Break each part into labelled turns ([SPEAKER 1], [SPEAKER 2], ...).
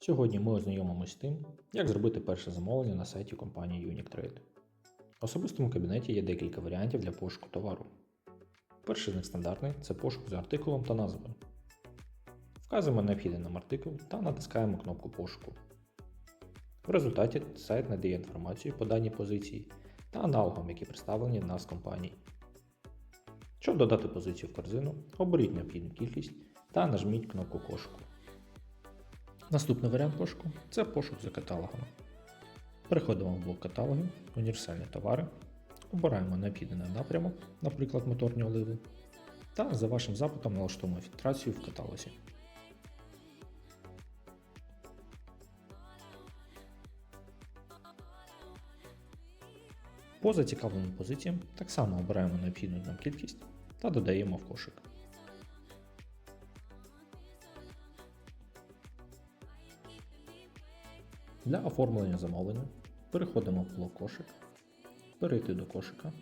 [SPEAKER 1] Сьогодні ми ознайомимось з тим, як зробити перше замовлення на сайті компанії UniCtrade. В особистому кабінеті є декілька варіантів для пошуку товару. Перший з них стандартний це пошук за артикулом та назвою. Вказуємо необхідний нам артикул та натискаємо кнопку пошуку. В результаті сайт надає інформацію по даній позиції та аналогам, які представлені в нас компаній. Щоб додати позицію в корзину, оберіть необхідну кількість та нажміть кнопку пошуку. Наступний варіант пошуку це пошук за каталогами. Переходимо в блок каталогів, універсальні товари, обираємо необхідний напрямок, наприклад, моторні оливи, та за вашим запитом налаштуємо фільтрацію в каталозі. По зацікавленим позиціям так само обираємо необхідну нам кількість та додаємо в кошик. Для оформлення замовлення переходимо в блок кошик, перейти до кошика.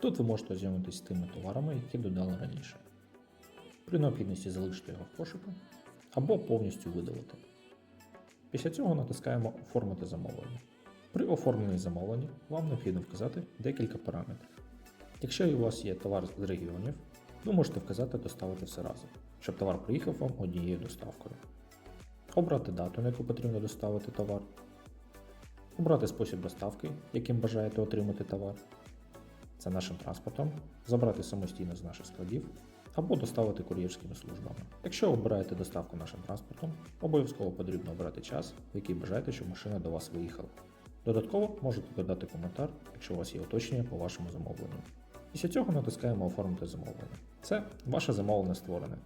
[SPEAKER 1] Тут ви можете ознайомитись з тими товарами, які додали раніше. При необхідності залишити його в кошику або повністю видалити. Після цього натискаємо Оформити замовлення. При оформленні замовлення вам необхідно вказати декілька параметрів. Якщо у вас є товар з регіонів, ви можете вказати доставити все разом, щоб товар приїхав вам однією доставкою. Обрати дату, на яку потрібно доставити товар. Обрати спосіб доставки, яким бажаєте отримати товар. Це нашим транспортом, забрати самостійно з наших складів або доставити кур'єрськими службами. Якщо обираєте доставку нашим транспортом, обов'язково потрібно обрати час, в який бажаєте, щоб машина до вас виїхала. Додатково можете додати коментар, якщо у вас є уточнення по вашому замовленню. Після цього натискаємо Оформити замовлення. Це ваше замовлення створене.